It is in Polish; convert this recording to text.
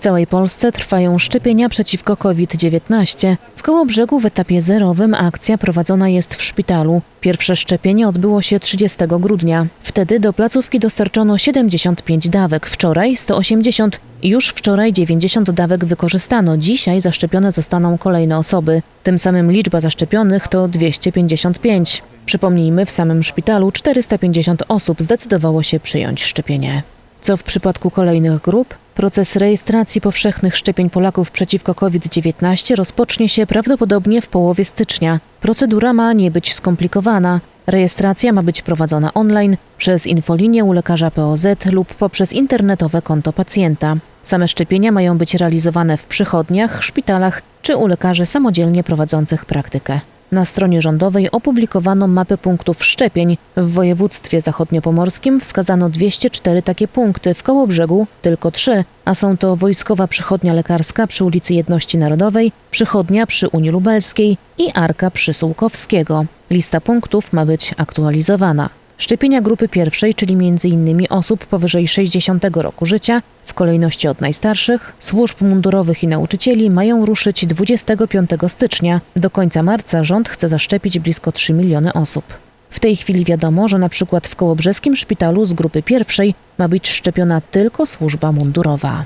W całej Polsce trwają szczepienia przeciwko COVID-19. W Kołobrzegu w etapie zerowym akcja prowadzona jest w szpitalu. Pierwsze szczepienie odbyło się 30 grudnia. Wtedy do placówki dostarczono 75 dawek, wczoraj 180 i już wczoraj 90 dawek wykorzystano. Dzisiaj zaszczepione zostaną kolejne osoby. Tym samym liczba zaszczepionych to 255. Przypomnijmy, w samym szpitalu 450 osób zdecydowało się przyjąć szczepienie. Co w przypadku kolejnych grup? Proces rejestracji powszechnych szczepień Polaków przeciwko COVID-19 rozpocznie się prawdopodobnie w połowie stycznia. Procedura ma nie być skomplikowana. Rejestracja ma być prowadzona online przez infolinię u lekarza POZ lub poprzez internetowe konto pacjenta. Same szczepienia mają być realizowane w przychodniach, szpitalach czy u lekarzy samodzielnie prowadzących praktykę. Na stronie rządowej opublikowano mapę punktów szczepień. W województwie zachodniopomorskim wskazano 204 takie punkty, w Kołobrzegu tylko 3, a są to Wojskowa Przychodnia Lekarska przy ulicy Jedności Narodowej, Przychodnia przy Unii Lubelskiej i Arka przy Sułkowskiego. Lista punktów ma być aktualizowana. Szczepienia grupy pierwszej, czyli m.in. osób powyżej 60 roku życia, w kolejności od najstarszych, służb mundurowych i nauczycieli mają ruszyć 25 stycznia. Do końca marca rząd chce zaszczepić blisko 3 miliony osób. W tej chwili wiadomo, że na przykład w Kołobrzeskim szpitalu z grupy pierwszej ma być szczepiona tylko służba mundurowa.